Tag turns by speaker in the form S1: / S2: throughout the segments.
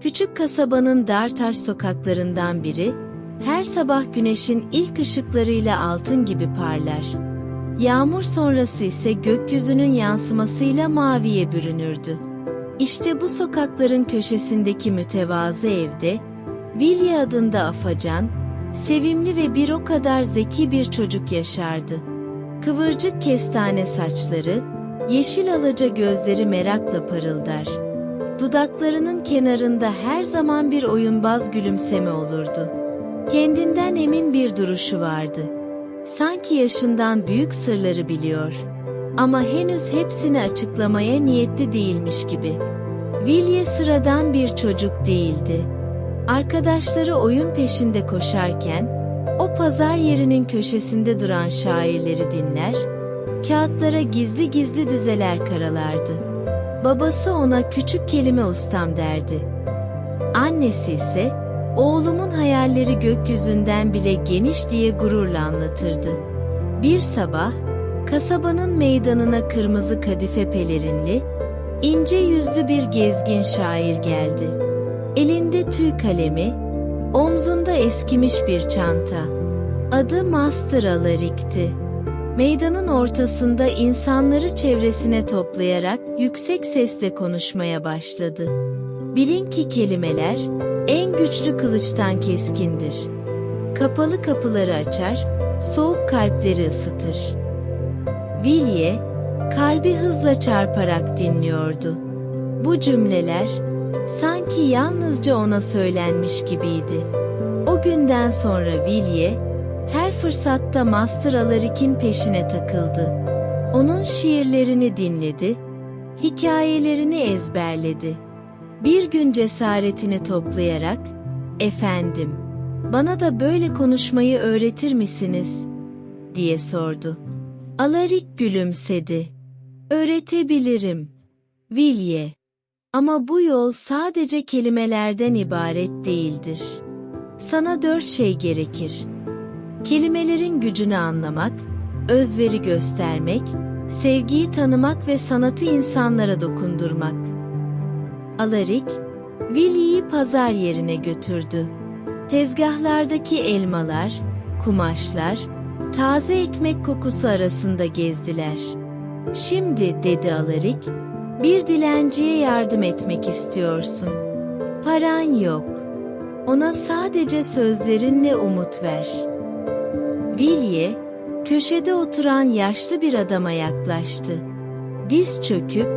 S1: Küçük kasabanın dar taş sokaklarından biri, her sabah güneşin ilk ışıklarıyla altın gibi parlar. Yağmur sonrası ise gökyüzünün yansımasıyla maviye bürünürdü. İşte bu sokakların köşesindeki mütevazı evde, Willie adında afacan, sevimli ve bir o kadar zeki bir çocuk yaşardı. Kıvırcık kestane saçları, yeşil alaca gözleri merakla parıldar. Dudaklarının kenarında her zaman bir oyunbaz gülümseme olurdu. Kendinden emin bir duruşu vardı. Sanki yaşından büyük sırları biliyor. Ama henüz hepsini açıklamaya niyetli değilmiş gibi. Willie sıradan bir çocuk değildi. Arkadaşları oyun peşinde koşarken, o pazar yerinin köşesinde duran şairleri dinler, kağıtlara gizli gizli dizeler karalardı. Babası ona küçük kelime ustam derdi. Annesi ise, oğlumun hayalleri gökyüzünden bile geniş diye gururla anlatırdı. Bir sabah, kasabanın meydanına kırmızı kadife pelerinli, ince yüzlü bir gezgin şair geldi. Elinde tüy kalemi, omzunda eskimiş bir çanta. Adı Master Alarik'ti. Meydanın ortasında insanları çevresine toplayarak yüksek sesle konuşmaya başladı. Bilin ki kelimeler en güçlü kılıçtan keskindir. Kapalı kapıları açar, soğuk kalpleri ısıtır. Vilye, kalbi hızla çarparak dinliyordu. Bu cümleler sanki yalnızca ona söylenmiş gibiydi. O günden sonra Vilye, her fırsatta Master Alarik'in peşine takıldı. Onun şiirlerini dinledi, hikayelerini ezberledi. Bir gün cesaretini toplayarak, "Efendim, bana da böyle konuşmayı öğretir misiniz?" diye sordu. Alarik gülümsedi. "Öğretebilirim, Vilye. Ama bu yol sadece kelimelerden ibaret değildir. Sana dört şey gerekir. Kelimelerin gücünü anlamak, özveri göstermek, sevgiyi tanımak ve sanatı insanlara dokundurmak. Alarik, Willie'yi pazar yerine götürdü. Tezgahlardaki elmalar, kumaşlar, taze ekmek kokusu arasında gezdiler. Şimdi, dedi Alarik, bir dilenciye yardım etmek istiyorsun. Paran yok. Ona sadece sözlerinle umut ver. Vilye, köşede oturan yaşlı bir adama yaklaştı. Diz çöküp,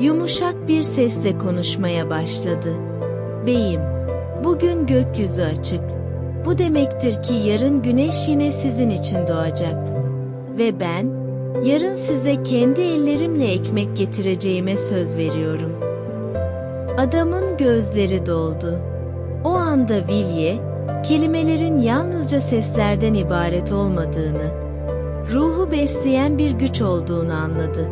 S1: yumuşak bir sesle konuşmaya başladı. Beyim, bugün gökyüzü açık. Bu demektir ki yarın güneş yine sizin için doğacak. Ve ben, yarın size kendi ellerimle ekmek getireceğime söz veriyorum. Adamın gözleri doldu. O anda Vilye, kelimelerin yalnızca seslerden ibaret olmadığını, ruhu besleyen bir güç olduğunu anladı.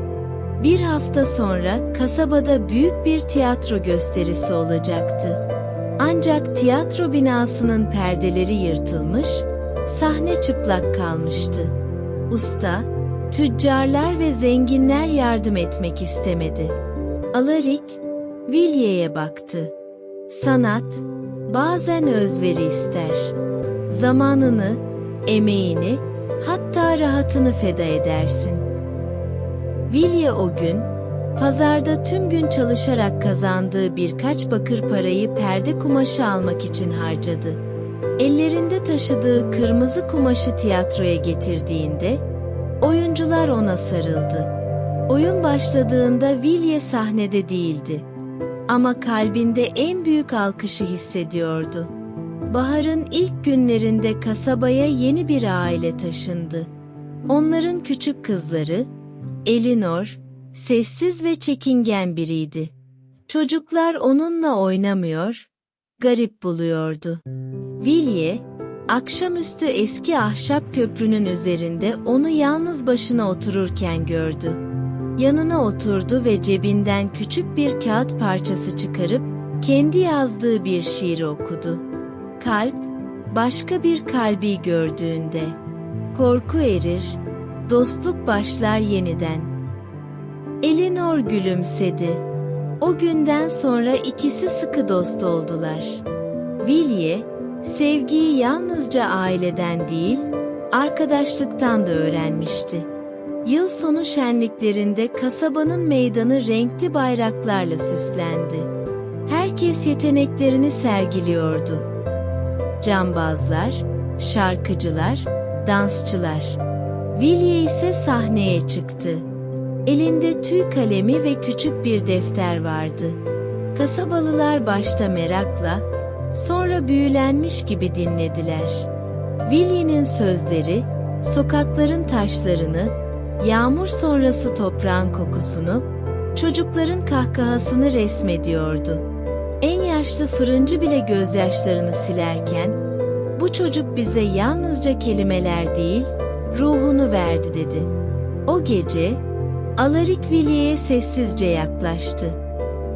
S1: Bir hafta sonra kasabada büyük bir tiyatro gösterisi olacaktı. Ancak tiyatro binasının perdeleri yırtılmış, sahne çıplak kalmıştı. Usta, tüccarlar ve zenginler yardım etmek istemedi. Alarik, Vilye'ye baktı. Sanat, bazen özveri ister. Zamanını, emeğini, hatta rahatını feda edersin. Vilye o gün, pazarda tüm gün çalışarak kazandığı birkaç bakır parayı perde kumaşı almak için harcadı. Ellerinde taşıdığı kırmızı kumaşı tiyatroya getirdiğinde, oyuncular ona sarıldı. Oyun başladığında Vilye sahnede değildi. Ama kalbinde en büyük alkışı hissediyordu. Baharın ilk günlerinde kasabaya yeni bir aile taşındı. Onların küçük kızları, Elinor, sessiz ve çekingen biriydi. Çocuklar onunla oynamıyor, garip buluyordu. Vilye, akşamüstü eski ahşap köprünün üzerinde onu yalnız başına otururken gördü. Yanına oturdu ve cebinden küçük bir kağıt parçası çıkarıp kendi yazdığı bir şiir okudu. Kalp, başka bir kalbi gördüğünde. Korku erir, dostluk başlar yeniden. Elinor gülümsedi. O günden sonra ikisi sıkı dost oldular. Vilye, sevgiyi yalnızca aileden değil, arkadaşlıktan da öğrenmişti. Yıl sonu şenliklerinde kasabanın meydanı renkli bayraklarla süslendi. Herkes yeteneklerini sergiliyordu. Cambazlar, şarkıcılar, dansçılar. Vilye ise sahneye çıktı. Elinde tüy kalemi ve küçük bir defter vardı. Kasabalılar başta merakla, sonra büyülenmiş gibi dinlediler. Vilye'nin sözleri, sokakların taşlarını, yağmur sonrası toprağın kokusunu, çocukların kahkahasını resmediyordu. En yaşlı fırıncı bile gözyaşlarını silerken, bu çocuk bize yalnızca kelimeler değil, ruhunu verdi dedi. O gece, Alarik Vilye'ye sessizce yaklaştı.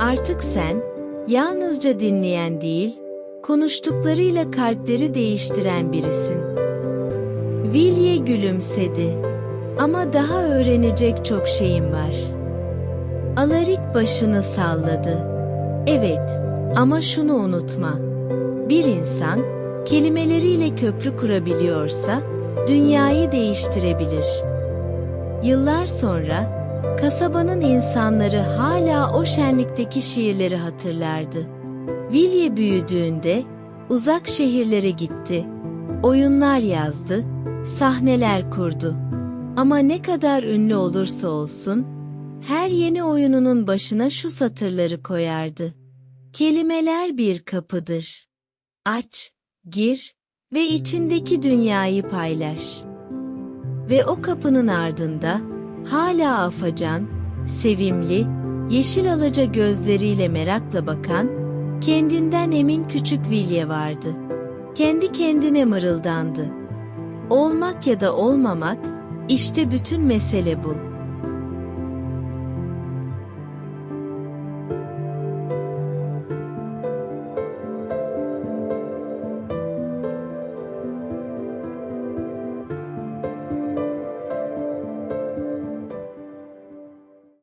S1: Artık sen, yalnızca dinleyen değil, konuştuklarıyla kalpleri değiştiren birisin. Vilye gülümsedi. Ama daha öğrenecek çok şeyim var. Alarik başını salladı. Evet, ama şunu unutma. Bir insan, kelimeleriyle köprü kurabiliyorsa, dünyayı değiştirebilir. Yıllar sonra, kasabanın insanları hala o şenlikteki şiirleri hatırlardı. Vilye büyüdüğünde, uzak şehirlere gitti. Oyunlar yazdı, sahneler kurdu. Ama ne kadar ünlü olursa olsun, her yeni oyununun başına şu satırları koyardı. Kelimeler bir kapıdır. Aç, gir ve içindeki dünyayı paylaş. Ve o kapının ardında hala afacan, sevimli, yeşil alaca gözleriyle merakla bakan, kendinden emin küçük Vilye vardı. Kendi kendine mırıldandı. Olmak ya da olmamak, işte bütün mesele bu.